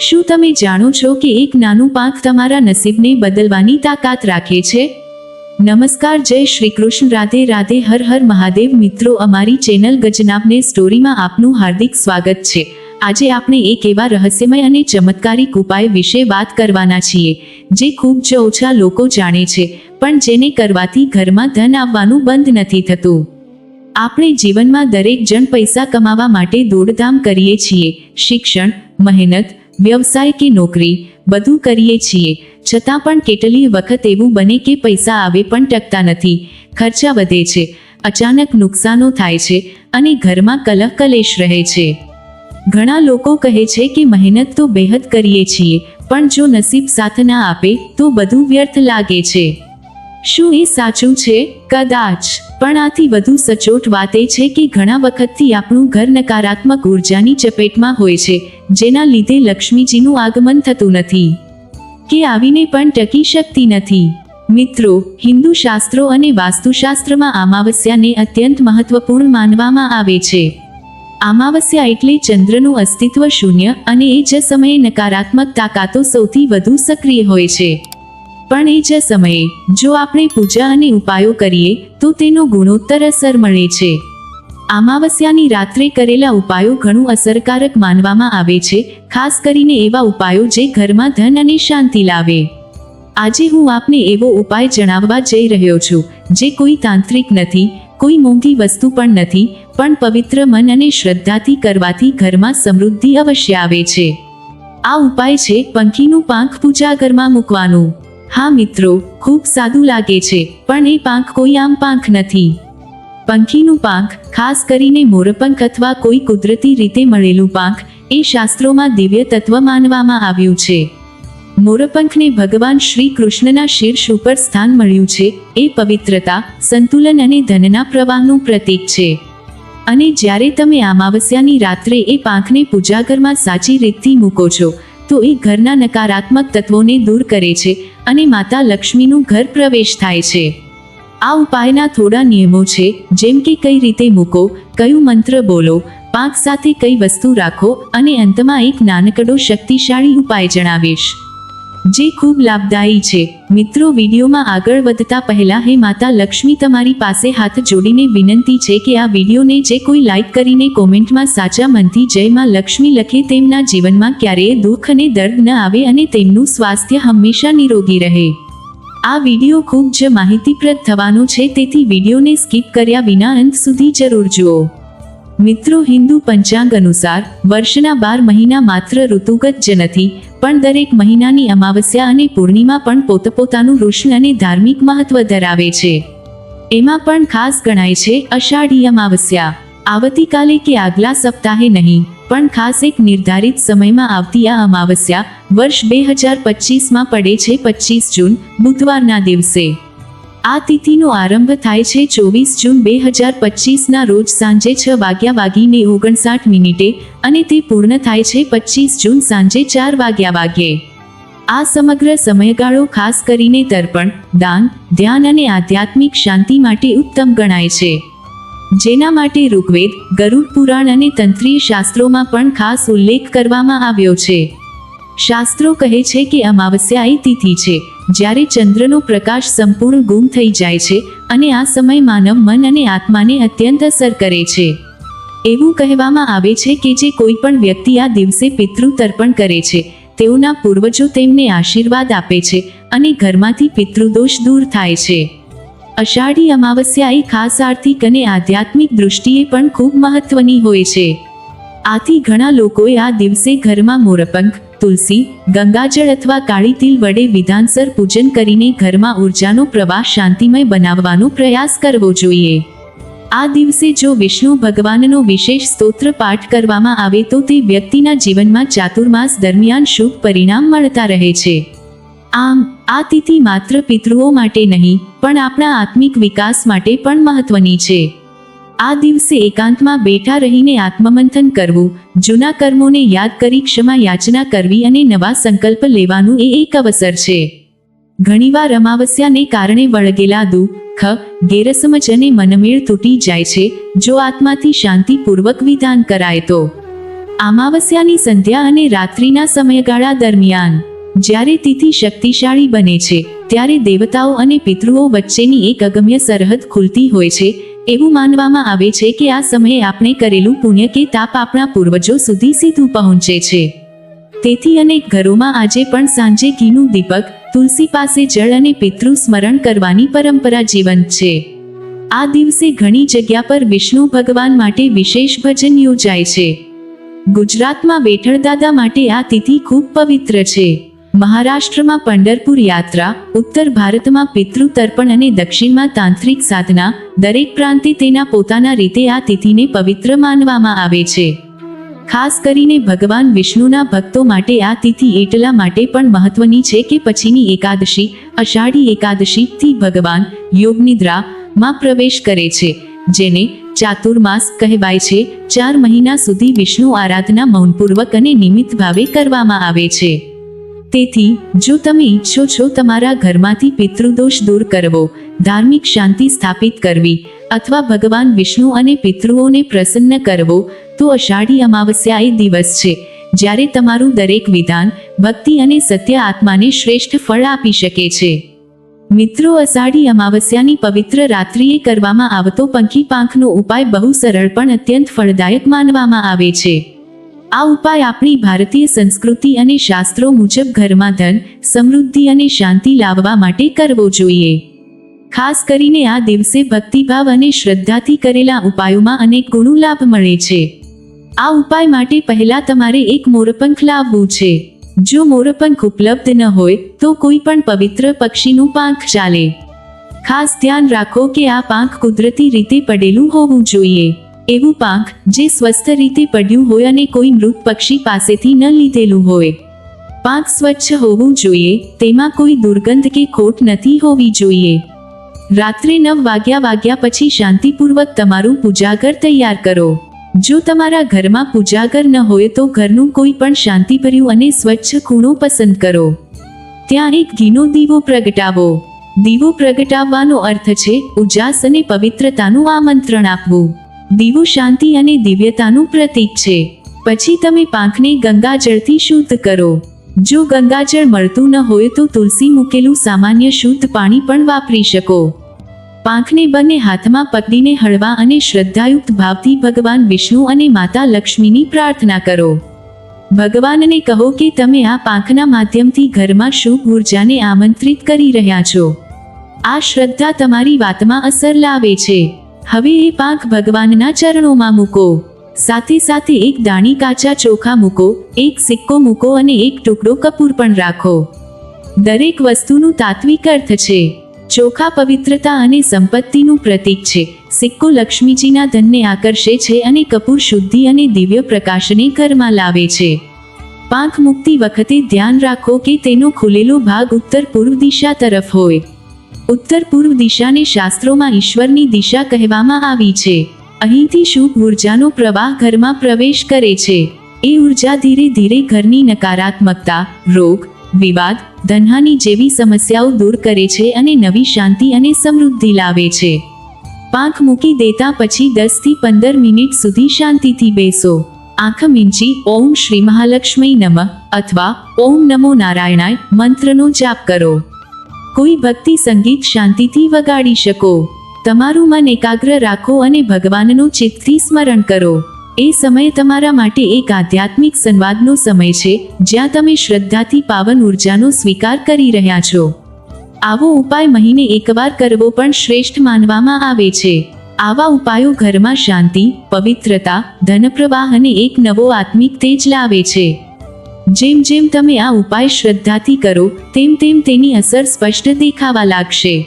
શું તમે જાણો છો કે એક નાનું પાંખ તમારા નસીબને બદલવાની તાકાત રાખે છે? નમસ્કાર, જય શ્રી કૃષ્ણ. રાધે રાધે, હર હર મહાદેવ. મિત્રો, અમારી ચેનલ ગજનાબને સ્ટોરીમાં આપનું હાર્દિક સ્વાગત છે. આજે આપણે એક એવા રહસ્યમય અને ચમત્કારિક ઉપાય વિશે વાત કરવાના છીએ, જે ખૂબ જ ઓછા લોકો જાણે છે, પણ જેને કરવાથી ઘરમાં ધન આવવાનું બંધ નથી થતું. આપણે જીવનમાં દરેક જણ પૈસા કમાવા માટે દોડધામ કરીએ છીએ. શિક્ષણ, મહેનત વ્યવસાય કે નોકરી, બધું કરીએ છીએ. છતાં પણ કેટલીય વખત એવું બને કે પૈસા આવે પણ ટકતા નથી. ખર્ચા વધે છે. અચાનક નુકસાનો થાય છે અને ઘરમાં કલહ કલેશ રહે છે. ઘણા લોકો કહે છે કે મહેનત તો બેહદ કરીએ છીએ, પણ જો નસીબ સાથ ના આપે તો બધું વ્યર્થ લાગે છે. શું એ સાચું છે? કદાચ. પણ આથી વધુ સચોટ વાત એ છે કે ઘણા વખતથી આપણું ઘર નકારાત્મક ઉર્જાની ચપેટમાં હોય છે, જેના લીધે લક્ષ્મીજીનું આગમન થતું નથી. કે આવીને પણ ટકી શકતી નથી. મિત્રો, હિન્દુ શાસ્ત્રો અને વાસ્તુશાસ્ત્રમાં અમાવસ્યાને અત્યંત મહત્વપૂર્ણ માનવામાં આવે છે. અમાવસ્યા એટલે ચંદ્રનું અસ્તિત્વ શૂન્ય અને એ જ સમયે નકારાત્મક તાકાતો સૌથી વધુ સક્રિય હોય છે. પણ એ જ સમયે, જો આપણે પૂજા અને ઉપાયો કરીએ, તો તેનો ગુણોત્તર અસર મળે છે. અમાવસ્યાની રાત્રે કરેલા ઉપાયો ઘણું અસરકારક માનવામાં આવે છે, ખાસ કરીને એવા ઉપાયો જે ઘરમાં ધન અને શાંતિ લાવે. આજે હું આપને એવો ઉપાય જણાવવા જઈ રહ્યો છું, જે કોઈ તાંત્રિક નથી, કોઈ મોંઘી વસ્તુ પણ નથી, પણ પવિત્ર મન અને શ્રદ્ધાથી કરવાથી ઘરમાં સમૃદ્ધિ અવશ્ય આવે છે. આ ઉપાય છે, પંખીનું પાંખ પૂજા ઘરમાં મૂકવાનું. હા મિત્રો, ખૂબ સાદું લાગે છે, પણ એ પાંખ કોઈ આમ પાંખ નથી. પંખીનું પાંખ, ખાસ કરીને મોરપંખ અથવા કોઈ કુદરતી રીતે મળેલું પાંખ, એ શાસ્ત્રોમાં દિવ્ય તત્વ માનવામાં આવ્યું છે. મોરપંખને ભગવાન શ્રી કૃષ્ણના શીર્ષ ઉપર સ્થાન મળ્યું છે, એ પવિત્રતા, સંતુલન અને ધનના પ્રવાહનું પ્રતીક છે. અને જ્યારે તમે અમાવસ્યાની રાત્રે એ પાંખને પૂજાઘરમાં સાચી રીતથી મૂકો છો તો એ ઘરના નકારાત્મક તત્વોને દૂર કરે છે અને માતા લક્ષ્મીનું ઘર પ્રવેશ થાય છે. આ ઉપાયના થોડા નિયમો છે, જેમ કે કઈ રીતે મૂકો, કયું મંત્ર બોલો પાક સાથે કઈ વસ્તુ રાખો અને અંતમાં એક નાનકડો શક્તિશાળી ઉપાય જણાવીશ. જે ખૂબ લાભદાયી છે. મિત્રો, વિડીયોમાં આગળ વધતા પહેલા, હે માતા લક્ષ્મી, તમારી પાસે હાથ જોડીને વિનંતી છે કે આ વિડીયોને જે કોઈ લાઈક કરીને કોમેન્ટમાં સાચા મનથી જય માં લક્ષ્મી લખે, તેમના જીવનમાં ક્યારેય દુઃખ અને દર્દ ન આવે અને તેમનું સ્વાસ્થ્ય હંમેશા નિરોગી રહે. આ વીડિયો ખૂબ જ માહિતીપ્રદ થવાનો છે, તેથી વિડીયોને સ્કીપ કર્યા વિના અંત સુધી જરૂર જુઓ. મિત્રો હિન્દુ પંચાંગ અનુસાર, વર્ષના બાર મહિના માત્ર ઋતુગત જ નથી, પણ દરેક મહિનાની અમાવસ્યા અને પૂર્ણિમા પણ પોતપોતાનું ઋષિ અને ધાર્મિક મહત્વ ધરાવે છે. એમાં પણ ખાસ ગણાય છે અષાઢી અમાવસ્યા. આવતીકાલે કે આગલા સપ્તાહે નહીં, પણ ખાસ એક નિર્ધારિત સમયમાં આવતી આ અમાવસ્યા, વર્ષ બે હજાર પચીસમાં પડે છે પચીસ જૂન, બુધવારના દિવસે. આ તિથિનો આરંભ થાય છે ચોવીસ જૂન બે હજાર પચીસના રોજ સાંજે છ વાગ્યા વાગીને ઓગણસાઠ મિનિટે અને તે પૂર્ણ થાય છે પચીસ જૂન સાંજે ચાર વાગ્યા વાગ્યે. આ સમગ્ર સમયગાળો ખાસ કરીને તર્પણ, દાન, ધ્યાન અને આધ્યાત્મિક શાંતિ માટે ઉત્તમ ગણાય છે. જેના માટે ઋગ્વેદ, ગરુડ પુરાણ અને તંત્રીય શાસ્ત્રોમાં પણ ખાસ ઉલ્લેખ કરવામાં આવ્યો છે. શાસ્ત્રો કહે છે કે અમાવસ્યા તિથિ છે, જ્યારે ચંદ્રનો પ્રકાશ સંપૂર્ણ ગુમ થઈ જાય છે અને આ સમય માનવ મન અને આત્માને અત્યંત અસર કરે છે. એવું કહેવામાં આવે છે કે જે કોઈ પણ વ્યક્તિ આ દિવસે પિતૃ તર્પણ કરે છે, તેઓના પૂર્વજો તેમને આશીર્વાદ આપે છે અને ઘરમાંથી પિતૃદોષ દૂર થાય છે. અષાઢી અમાવસ્યા ખાસ આર્થિક અને આધ્યાત્મિક દૃષ્ટિએ પણ ખૂબ મહત્વની હોય છે. આથી ઘણા લોકોએ આ દિવસે ઘરમાં મોરપંખ તુલસી, ગંગાજળ અથવા કાળી તિલ વડે વિધાનસર પૂજન કરીને ઘરમાં ઉર્જાનો પ્રવાહ શાંતિમય બનાવવાનો પ્રયાસ કરવો જોઈએ. આ દિવસે જો વિષ્ણુ ભગવાનનો વિશેષ સ્તોત્ર પાઠ કરવામાં આવે તો તે વ્યક્તિના જીવનમાં ચાતુર્માસ દરમિયાન શુભ પરિણામ મળતા રહે છે. આમ, આ તિથિ માત્ર પિતૃઓ માટે નહીં, પણ આપણા આત્મિક વિકાસ માટે પણ મહત્વની છે. આ દિવસે એકાંતમાં બેઠા રહીને આત્મમંથન કરવું, જૂના કર્મોને યાદ કરી ક્ષમા યાચના કરવી અને નવા સંકલ્પ લેવાનું એ એક અવસર છે. ઘણીવાર અમાવસ્યાને કારણે વળગેલા દુઃખ ગેરસમજ અને મનમેળ તૂટી જાય છે, જો આત્માથી શાંતિપૂર્વક વિધાન કરાય તો. અમાવસ્યાની સંધ્યા અને રાત્રિના સમયગાળા દરમિયાન, જ્યારે તિથિ શક્તિશાળી બને છે, ત્યારે દેવતાઓ અને પિતૃઓ વચ્ચેની એક અગમ્ય સરહદ ખુલતી હોય છે એવું માનવામાં આવે છે કે આ સમયે આપણે કરેલું પુણ્ય કે તાપ આપણા પૂર્વજો સુધી સીધું પહોંચે છે. તેથી અનેક ઘરોમાં આજે પણ સાંજે ઘીનું દીપક, તુલસી પાસે જળ અને પિતૃ સ્મરણ કરવાની પરંપરા જીવંત છે. આ દિવસે ઘણી જગ્યા પર વિષ્ણુ ભગવાન માટે વિશેષ ભજન યોજાય છે. ગુજરાતમાં વેઠળદાદા માટે આ તિથિ ખૂબ પવિત્ર છે. મહારાષ્ટ્રમાં પંઢરપુર યાત્રા, ઉત્તર ભારતમાં પિતૃ તર્પણ અને દક્ષિણમાં તાંત્રિક સાધના, દરેક પ્રાંતે તેના પોતાના રીતે આ તિથિને પવિત્ર માનવામાં આવે છે. ખાસ કરીને ભગવાન વિષ્ણુના ભક્તો માટે આ તિથિ એટલા માટે પણ મહત્વની છે કે પછીની એકાદશી, અષાઢી એકાદશીથી ભગવાન યોગનિદ્રા માં પ્રવેશ કરે છે, જેને ચાતુર્માસ કહેવાય છે. ચાર મહિના સુધી વિષ્ણુ આરાધના મૌનપૂર્વક અને નિમિત્ત ભાવે કરવામાં આવે છે. તેથી, જો તમે ઈચ્છો છો તમારા ઘરમાંથી પિતૃદોષ દૂર કરવો, ધાર્મિક શાંતિ સ્થાપિત કરવી, અથવા ભગવાન વિષ્ણુ અને પિતૃઓને પ્રસન્ન કરવો, તો અષાઢી અમાવસ્યા એ દિવસ છે, જ્યારે તમારું દરેક વિધાન, ભક્તિ અને સત્ય આત્માને શ્રેષ્ઠ ફળ આપી શકે છે. મિત્રો, અષાઢી અમાવસ્યાની પવિત્ર રાત્રિએ કરવામાં આવતો પંખી પાંખનો ઉપાય બહુ સરળ પણ અત્યંત ફળદાયક માનવામાં આવે છે. આ ઉપાય આપણી ભારતીય સંસ્કૃતિ અને શાસ્ત્રો મુજબ ઘરમાં ધન, સમૃદ્ધિ અને શાંતિ લાવવા માટે કરવો જોઈએ. ખાસ કરીને આ દિવસે ભક્તિભાવ અને શ્રદ્ધાથી કરેલા ઉપાયોમાં અનેક ગુણો લાભ મળે છે. આ ઉપાય માટે પહેલા તમારે એક મોરપંખ લાવવું છે. જો મોરપંખ ઉપલબ્ધ ન હોય, તો કોઈ પણ પવિત્ર પક્ષીનું પાંખ ચાલે. ખાસ ધ્યાન રાખો કે આ પાંખ કુદરતી રીતે પડેલું હોવું જોઈએ. એવું પાંખ જે સ્વસ્થ રીતે પડ્યું હોય અને કોઈ મૃત પક્ષી પાસેથી ન લીધેલું હોય. પાંખ સ્વચ્છ હોવું જોઈએ, તેમાં કોઈ દુર્ગંધ કે ખોટ નથી હોવી જોઈએ. રાત્રે નવ વાગ્યા વાગ્યા પછી શાંતિપૂર્વક તમારું પૂજાઘર તૈયાર કરો. જો તમારા ઘરમાં પૂજાઘર ન હોય તો ઘરનું કોઈ પણ શાંતિભર્યું અને સ્વચ્છ ખૂણો પસંદ કરો. ત્યાં એક ઘીનો દીવો પ્રગટાવો. દીવો પ્રગટાવવાનો અર્થ છે, ઉજાસ અને પવિત્રતાનું આમંત્રણ આપવું. દીવો શાંતિ અને દિવ્યતાનું પ્રતીક છે. પછી તમે પાંખને ગંગાજળથી શુદ્ધ કરો. જો ગંગાજળ મળતું ન હોય તો તુલસી મૂકેલું સામાન્ય શુદ્ધ પાણી પણ વાપરી શકો. પાંખને બંને હાથમાં પકડીને હળવા અને શ્રદ્ધાયુક્ત ભાવથી ભગવાન વિષ્ણુ અને માતા લક્ષ્મીની પ્રાર્થના કરો. ભગવાનને કહો કે તમે આ પાંખના માધ્યમથી ઘરમાં શુભ ઉર્જાને આમંત્રિત કરી રહ્યા છો. આ શ્રદ્ધા તમારી વાતમાં અસર લાવે છે. હવે એ પાંખ ભગવાનના ચરણોમાં મૂકો. સાથે સાથે એક દાણી કાચા ચોખા મૂકો, એક સિક્કો મૂકો અને એક ટુકડો કપૂર પણ રાખો. દરેક વસ્તુનું તાત્વિક અર્થ છે. ચોખા પવિત્રતા અને સંપત્તિનું પ્રતીક છે. સિક્કો લક્ષ્મીજીના ધનને આકર્ષે છે અને કપૂર શુદ્ધિ અને દિવ્ય પ્રકાશને ઘરમાં લાવે છે. પાંખ મુક્તિ વખતે ધ્યાન રાખો કે તેનો ખુલેલો ભાગ ઉત્તર પૂર્વ દિશા તરફ હોય. ઉત્તર પૂર્વ દિશાને શાસ્ત્રોમાં ઈશ્વરની દિશા કહેવામાં આવી છે. અહીંથી શુભ ઉર્જાનો પ્રવાહ ઘરમાં પ્રવેશ કરે છે. એ ઊર્જા ધીરે ધીરે ઘરની નકારાત્મકતા, રોગ, વિવાદ, ધનહાની જેવી સમસ્યાઓ દૂર કરે છે અને નવી શાંતિ અને સમૃદ્ધિ લાવે છે. પાંખ મૂકી દેતા પછી દસથી પંદર મિનિટ સુધી શાંતિથી બેસો. આંખ મીંચી ઓમ શ્રી મહાલક્ષ્મી નમઃ અથવા ઓમ નમો નારાયણાય મંત્રનો જાપ કરો. કોઈ ભક્તિ સંગીત શાંતિથી વગાડી શકો. તમારું મન એકાગ્ર રાખો અને ભગવાનનું ચિત્તથી સ્મરણ કરો. એ સમય તમારા માટે એક આધ્યાત્મિક સંવાદનો સમય છે, જ્યાં તમે શ્રદ્ધાથી પાવન ઉર્જાનો સ્વીકાર કરી રહ્યા છો. આવો ઉપાય મહિને એકવાર કરવો પણ શ્રેષ્ઠ માનવામાં આવે છે. આવા ઉપાયો ઘરમાં શાંતિ, પવિત્રતા, ધનપ્રવાહ અને એક નવો આત્મિક તેજ લાવે છે. જેમ જેમ તમે આ ઉપાય શ્રદ્ધાથી કરો, તેમ તેમ તેની અસર સ્પષ્ટ દેખાવા લાગશે.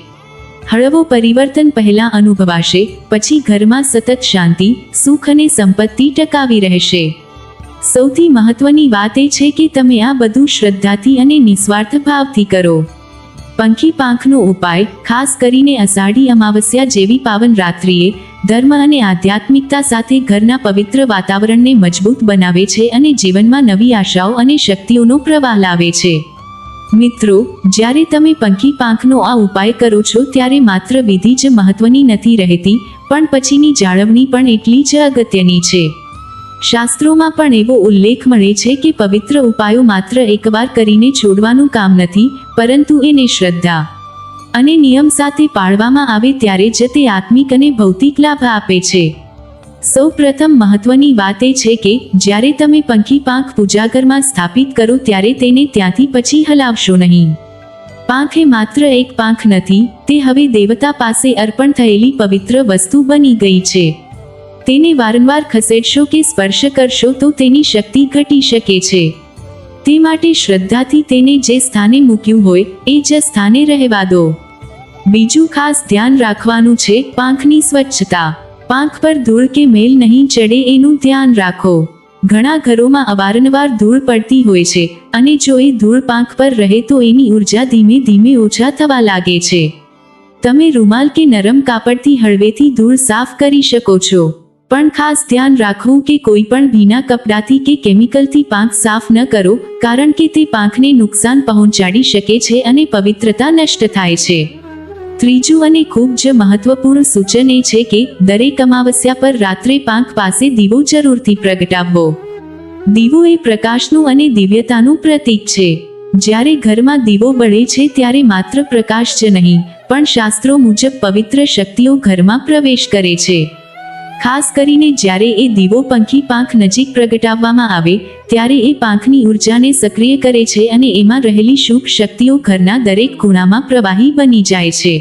હળવો પરિવર્તન પહેલા અનુભવાશે, પછી ઘરમાં સતત શાંતિ, સુખ અને સંપત્તિ ટકાવી રહેશે. સૌથી મહત્વની વાત એ છે કે તમે આ બધું શ્રદ્ધાથી અને નિસ્વાર્થ ભાવથી કરો. પંખી પાંખનો ઉપાય, ખાસ કરીને અષાઢી અમાવસ્યા જેવી પાવન રાત્રિએ ધર્મ અને આધ્યાત્મિકતા સાથે ઘરના પવિત્ર વાતાવરણને મજબૂત બનાવે છે અને જીવનમાં નવી આશાઓ અને શક્તિઓનો પ્રવાહ લાવે છે. મિત્રો, જ્યારે તમે પંખી પાંખનો આ ઉપાય કરો છો ત્યારે માત્ર વિધિ જ મહત્વની નથી રહેતી, પણ પછીની જાળવણી પણ એટલી જ અગત્યની છે. શાસ્ત્રોમાં પણ એવો ઉલ્લેખ મળે છે કે પવિત્ર ઉપાયો માત્ર એકવાર કરીને છોડવાનું કામ નથી, પરંતુ એને શ્રદ્ધા અને નિયમ સાથે પાળવામાં આવે ત્યારે જ તે આત્મિક અને ભૌતિક લાભ આપે છે. સૌ પ્રથમ મહત્વની વાત એ છે કે, જ્યારે તમે પંખી પાંખ પૂજાઘરમાં સ્થાપિત કરો ત્યારે તેને ત્યાંથી પછી હલાવશો નહીં. પાંખ એ માત્ર એક પાંખ નથી, તે હવે દેવતા પાસે અર્પણ થયેલી પવિત્ર વસ્તુ બની ગઈ છે. તેને વારંવાર ખસેડશો કે સ્પર્શ કરશો તો તેની શક્તિ ઘટી શકે છે. તે માટે શ્રદ્ધાથી તેને જે સ્થાને મૂક્યું હોય, એ જ સ્થાને રહેવા દો. બીજું ખાસ ધ્યાન રાખવાનું છે પાંખની સ્વચ્છતા. પાંખ પર ધૂળ કે મેલ નહીં ચડે એનું ધ્યાન રાખો. ઘણા ઘરોમાં અવારનવાર ધૂળ પડતી હોય છે અને જો એ ધૂળ પાંખ પર રહે તો એની ઊર્જા ધીમે ધીમે ઓછા થવા લાગે છે. તમે રૂમાલ કે નરમ કાપડથી હળવેથી ધૂળ સાફ કરી શકો છો. પણ ખાસ ધ્યાન રાખવું કે કોઈ પણ ભીના કપડાથી કે કેમિકલથી પાંખ સાફ ન કરો, કારણ કે તે પાંખને નુકસાન પહોંચાડી શકે છે અને પવિત્રતા નષ્ટ થાય છે. ત્રીજું અને ખૂબ જ મહત્વપૂર્ણ સૂચન એ છે કે, દરેક અમાવસ્યા પર રાત્રે પાંખ પાસે દીવો જરૂરથી પ્રગટાવવો. દીવો એ પ્રકાશનું અને દિવ્યતાનું પ્રતીક છે. જ્યારે ઘરમાં દીવો બળે છે ત્યારે માત્ર પ્રકાશ જ નહીં, પણ શાસ્ત્રો મુજબ પવિત્ર શક્તિઓ ઘરમાં પ્રવેશ કરે છે. ખાસ કરીને જ્યારે એ દીવો પંખી પાંખ નજીક પ્રગટાવવામાં આવે ત્યારે એ પાંખની ઉર્જાને સક્રિય કરે છે અને એમાં રહેલી શુભ શક્તિઓ ઘરના દરેક ખૂણામાં પ્રવાહી બની જાય છે.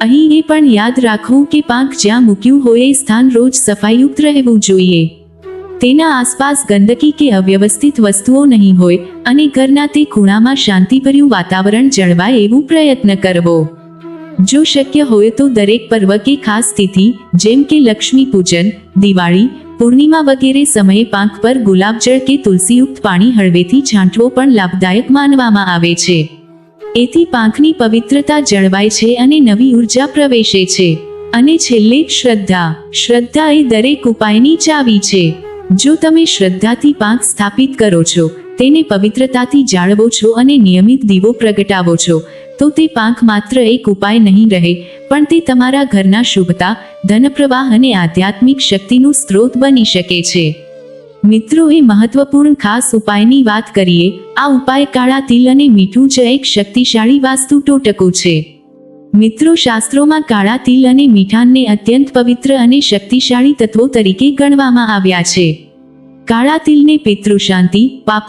અહીં એ પણ યાદ રાખવું કે પાંખ જ્યાં મૂક્યું હોય એ સ્થાન રોજ સફાઈયુક્ત રહેવું જોઈએ. તેના આસપાસ ગંદકી કે અવ્યવસ્થિત વસ્તુઓ નહીં હોય અને ઘરના તે ખૂણામાં શાંતિભર્યું વાતાવરણ જળવાય એવું પ્રયત્ન કરવો. જો શક્ય હોય તો દરેક પર્વ કે ખાસ તિથિ, જેમ કે લક્ષ્મી પૂજન, દિવાળી પૂર્ણિમા વગેરે સમયે પાંખ પર ગુલાબજળ કે તુલસીયુક્ત પાણી હળવેથી છાંટવો પણ લાભદાયક માનવામાં આવે છે. એથી પાંખની પવિત્રતા જળવાય છે અને નવી ઊર્જા પ્રવેશે છે. અને છેલ્લે શ્રદ્ધા. શ્રદ્ધા એ દરેક ઉપાયની ચાવી છે. જો તમે શ્રદ્ધાથી પાંખ સ્થાપિત કરો છો, તેને પવિત્રતાથી જાળવો છો અને નિયમિત દીવો પ્રગટાવો છો, તો તે પાંખ માત્ર એક ઉપાય નહીં રહે પણ તે તમારા ઘરના શુભતા, ધનપ્રવાહ અને આધ્યાત્મિક શક્તિનું સ્ત્રોત બની શકે છે. મિત્રો, એ મહત્વપૂર્ણ ખાસ ઉપાયની વાત કરીએ, આ ઉપાય કાળા તિલ અને મીઠું જે એક શક્તિશાળી વાસ્તુ ટોટકું છે. મિત્રો, શાસ્ત્રોમાં કાળા તિલ અને મીઠાનને અત્યંત પવિત્ર અને શક્તિશાળી તત્વો તરીકે ગણવામાં આવ્યા છે. કાળા તિલને પિતૃશાંતિ શાંતિ પાપ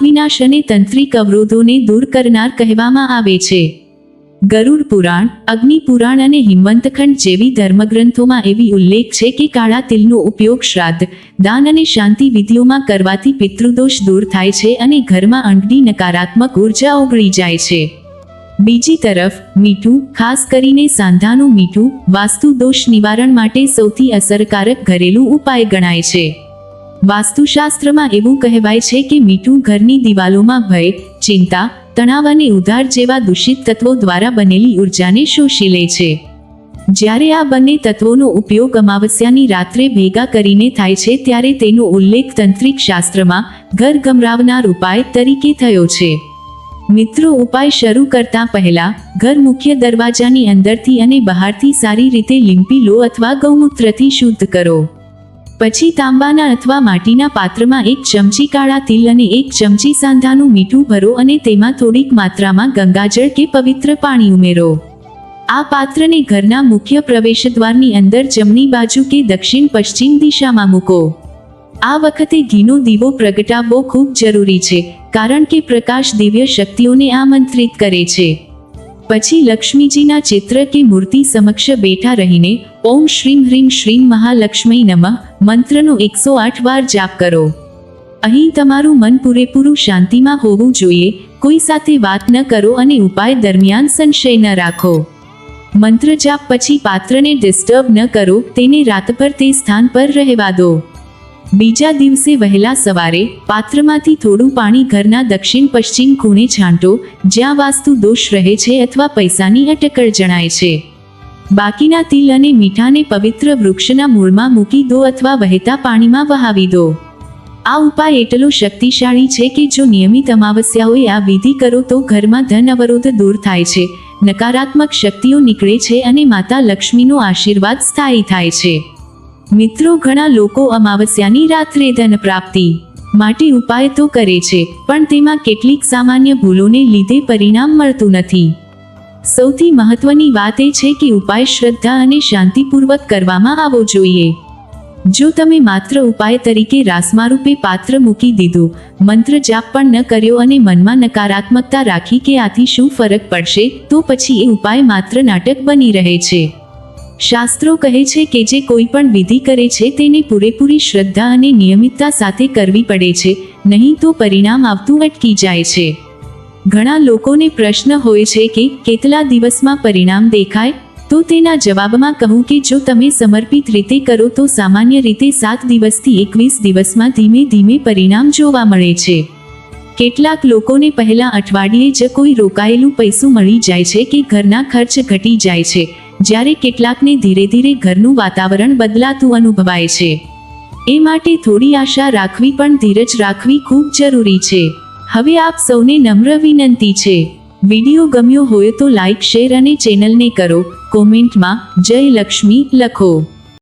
અને તંત્રિક અવરોધોને દૂર કરનાર કહેવામાં આવે છે. ગરુડ પુરાણ, અગ્નિ પુરાણ અને હિમવંતખંડ જેવી ધર્મગ્રંથોમાં એવી ઉલ્લેખ છે કે કાળા તિલનો ઉપયોગ શ્રાદ્ધ, દાન અને શાંતિ વિધિઓમાં કરવાથી પિતૃદોષ દૂર થાય છે અને ઘરમાં અંગની નકારાત્મક ઊર્જા ઓગળી જાય છે. બીજી તરફ, મીઠું, ખાસ કરીને સાંધાનું મીઠું, વાસ્તુ દોષ નિવારણ માટે સૌથી અસરકારક ઘરેલું ઉપાય ગણાય છે. વાસ્તુશાસ્ત્રમાં એવું કહેવાય છે કે મીઠું ઘરની દિવાલોમાં ભય, ચિંતા તણાવ અને ઉધાર જેવા દૂષિત તત્વો દ્વારા બનેલી ઉર્જાને શોષી લે છે. જ્યારે આ બંને તત્વોનો ઉપયોગ અમાવસ્યાની રાત્રે ભેગા કરીને થાય છે, ત્યારે તેનો ઉલ્લેખ તંત્રિક શાસ્ત્રમાં ઘર ગમરાવનાર ઉપાય તરીકે થયો છે. મિત્રો, ઉપાય શરૂ કરતા પહેલા ઘર મુખ્ય દરવાજાની અંદરથી અને બહારથી સારી રીતે લીંપી લો અથવા ગૌમૂત્રથી શુદ્ધ કરો. પછી તાંબાના અથવા માટીના પાત્રમાં એક ચમચી કાળા તિલ અને એક ચમચી સાંધાનું મીઠું ભરો અને તેમાં થોડીક માત્રામાં ગંગાજળ કે પવિત્ર પાણી ઉમેરો. આ પાત્રને ઘરના મુખ્ય પ્રવેશદ્વારની અંદર જમણી બાજુ કે દક્ષિણ પશ્ચિમ દિશામાં મૂકો. આ વખતે ઘીનો દીવો પ્રગટાવવો ખૂબ જરૂરી છે, કારણ કે પ્રકાશ દિવ્ય શક્તિઓને આમંત્રિત કરે છે. પછી લક્ષ્મીજીના ચિત્ર કે મૂર્તિ સમક્ષ બેઠા રહીને ઓમ શ્રીમ હ્રીમ શ્રીમ મહાલક્ષ્મી નમઃ મંત્રનો એકસો આઠ વાર જાપ કરો. અહીં તમારું મન પૂરેપૂરું શાંતિમાં હોવું જોઈએ, કોઈ સાથે વાત ન કરો અને ઉપાય દરમિયાન સંશય ન રાખો. મંત્ર જાપ પછી પાત્રને ડિસ્ટર્બ ન કરો, તેને રાતભર તે સ્થાન પર રહેવા દો. બીજા દિવસે વહેલા સવારે પાત્રમાંથી થોડું પાણી ઘરના દક્ષિણ પશ્ચિમ ખૂણે છાંટો, જ્યાં વાસ્તુ દોષ રહે છે અથવા પૈસાની અટકળ જણાય છે. બાકીના તિલ અને મીઠાને પવિત્ર વૃક્ષના મૂળમાં મૂકી દો અથવા વહેતા પાણીમાં વહાવી દો. આ ઉપાય એટલો શક્તિશાળી છે કે જો નિયમિત અમાવસ્યાઓએ આ વિધિ કરો તો ઘરમાં ધન અવરોધ દૂર થાય છે, નકારાત્મક શક્તિઓ નીકળે છે અને માતા લક્ષ્મીનો આશીર્વાદ સ્થાયી થાય છે. મિત્રો, ઘણા લોકો અમાવસ્યાની રાત્રે ધન પ્રાપ્તિ માટે ઉપાય તો કરે છે, પણ તેમાં કેટલીક સામાન્ય ભૂલોને લીધે પરિણામ મળતું નથી. સૌથી મહત્વની વાત એ છે કે ઉપાય શ્રદ્ધા અને શાંતિપૂર્વક કરવામાં આવવો જોઈએ. જો તમે માત્ર ઉપાય તરીકે રાસમારૂપે પાત્ર મૂકી દીધું, મંત્ર જાપ પણ ન કર્યો અને મનમાં નકારાત્મકતા રાખી કે આથી શું ફરક પડશે, તો પછી એ ઉપાય માત્ર નાટક બની રહે છે. શાસ્ત્રો કહે છે કે જે કોઈ પણ વિધિ કરે છે તેને પૂરેપૂરી શ્રદ્ધા અને નિયમિતતા સાથે કરવી પડે છે, નહીં તો પરિણામ આવતું અટકી જાય છે. ઘણા લોકોને પ્રશ્ન હોય છે કે કેટલા દિવસમાં પરિણામ દેખાય? તો તેના જવાબમાં કહું કે જો તમે સમર્પિત રીતે કરો તો સામાન્ય રીતે સાત દિવસથી એકવીસ દિવસમાં ધીમે ધીમે પરિણામ જોવા મળે છે. કેટલાક લોકોને પહેલા અઠવાડિયે જ કોઈ રોકાયેલું પૈસું મળી જાય છે કે ઘરના ખર્ચ ઘટી જાય છે જ્યારે કેટલાકને ધીરે ધીરે ઘરનું વાતાવરણ બદલાતું અનુભવાય છે. એ માટે થોડી આશા રાખવી પણ ધીરજ રાખવી ખૂબ જરૂરી છે. હવે આપ સૌને નમ્ર વિનંતી છે. વીડિયો ગમ્યો હોય તો લાઇક શેર અને ચેનલને કરો. કોમેન્ટમાં જય લક્ષ્મી લખો.